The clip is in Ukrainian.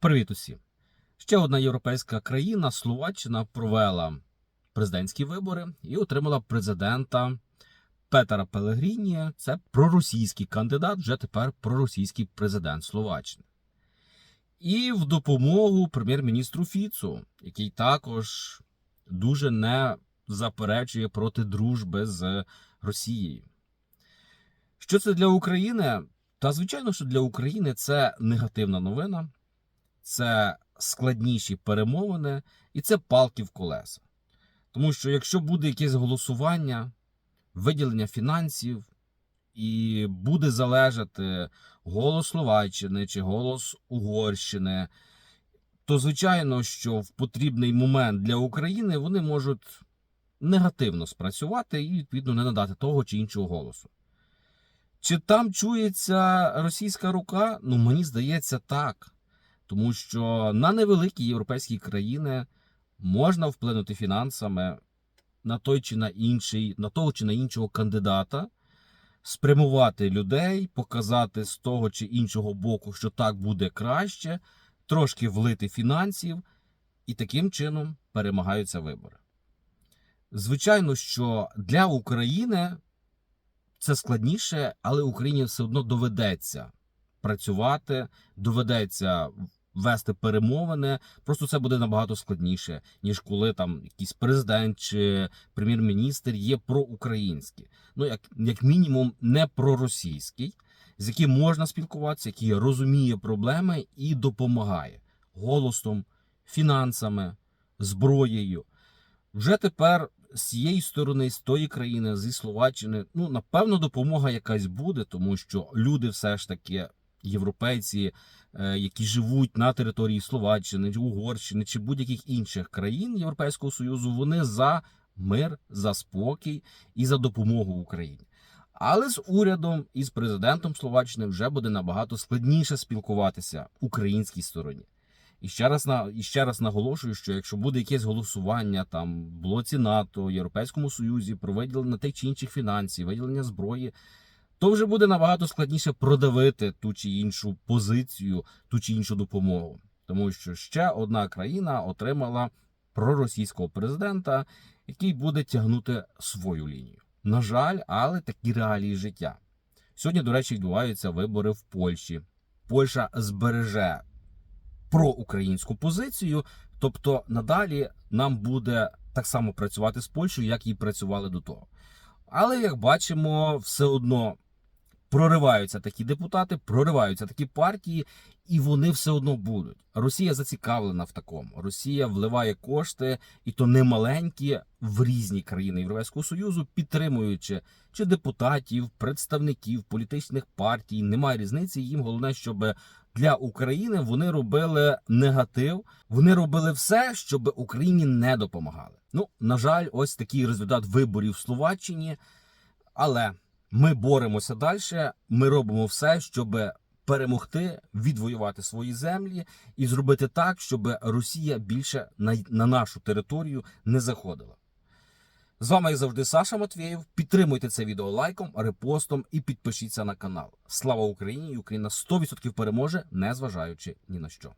Привіт усім! Ще одна європейська країна, Словаччина, провела президентські вибори і отримала президента Петера Пелегріні. Це проросійський кандидат, вже тепер проросійський президент Словаччини. І в допомогу прем'єр-міністру Фіцу, який також дуже не заперечує проти дружби з Росією. Що це для України? Та звичайно, що для України це негативна новина, це складніші перемовини і це палки в колеса. Тому що якщо буде якесь голосування, виділення фінансів, і буде залежати голос Словаччини чи голос Угорщини, то звичайно, що в потрібний момент для України вони можуть негативно спрацювати і відповідно не надати того чи іншого голосу. Чи там чується російська рука? Ну, мені здається, так. Тому що на невеликі європейські країни можна вплинути фінансами на той чи на інший, на того чи на іншого кандидата, спрямувати людей, показати з того чи іншого боку, що так буде краще, трошки влити фінансів, і таким чином перемагаються вибори. Звичайно, що для України це складніше, але Україні все одно доведеться працювати, доведеться вести перемовини. Просто це буде набагато складніше, ніж коли там якийсь президент чи прем'єр-міністр є проукраїнський. Ну, як, як мінімум, не проросійський, з яким можна спілкуватися, який розуміє проблеми і допомагає голосом, фінансами, зброєю. Вже тепер з цієї сторони, з тої країни, зі Словаччини, ну напевно, допомога якась буде, тому що люди все ж таки, європейці, е, які живуть на території Словаччини, Угорщини чи будь-яких інших країн Європейського Союзу, вони за мир, за спокій і за допомогу Україні. Але з урядом і з президентом Словаччини вже буде набагато складніше спілкуватися українській стороні. І ще раз на і ще раз наголошую, що якщо буде якесь голосування там блоці НАТО, Європейському Союзі про виділення тих чи інших фінансів, виділення зброї, то вже буде набагато складніше продавити ту чи іншу позицію, ту чи іншу допомогу, тому що ще одна країна отримала проросійського президента, який буде тягнути свою лінію. На жаль, але такі реалії життя. Сьогодні, до речі, відбуваються вибори в Польщі. Польща збереже проукраїнську позицію. Тобто надалі нам буде так само працювати з Польщею, як і працювали до того. Але як бачимо, все одно прориваються такі депутати, прориваються такі партії, і вони все одно будуть. Росія зацікавлена в такому. Росія вливає кошти, і то немаленькі в різні країни Європейського Союзу, підтримуючи чи депутатів, представників політичних партій. Немає різниці. Їм головне, щоб для України вони робили негатив. Вони робили все, щоб Україні не допомагали. Ну на жаль, ось такий результат виборів в Словаччині. Але ми боремося далі. Ми робимо все, щоб перемогти, відвоювати свої землі і зробити так, щоб Росія більше на, на нашу територію не заходила. З вами як завжди Саша Матвєєв. Підтримуйте це відео лайком, репостом і підпишіться на канал. Слава Україні! Україна 100% переможе, незважаючи ні на що.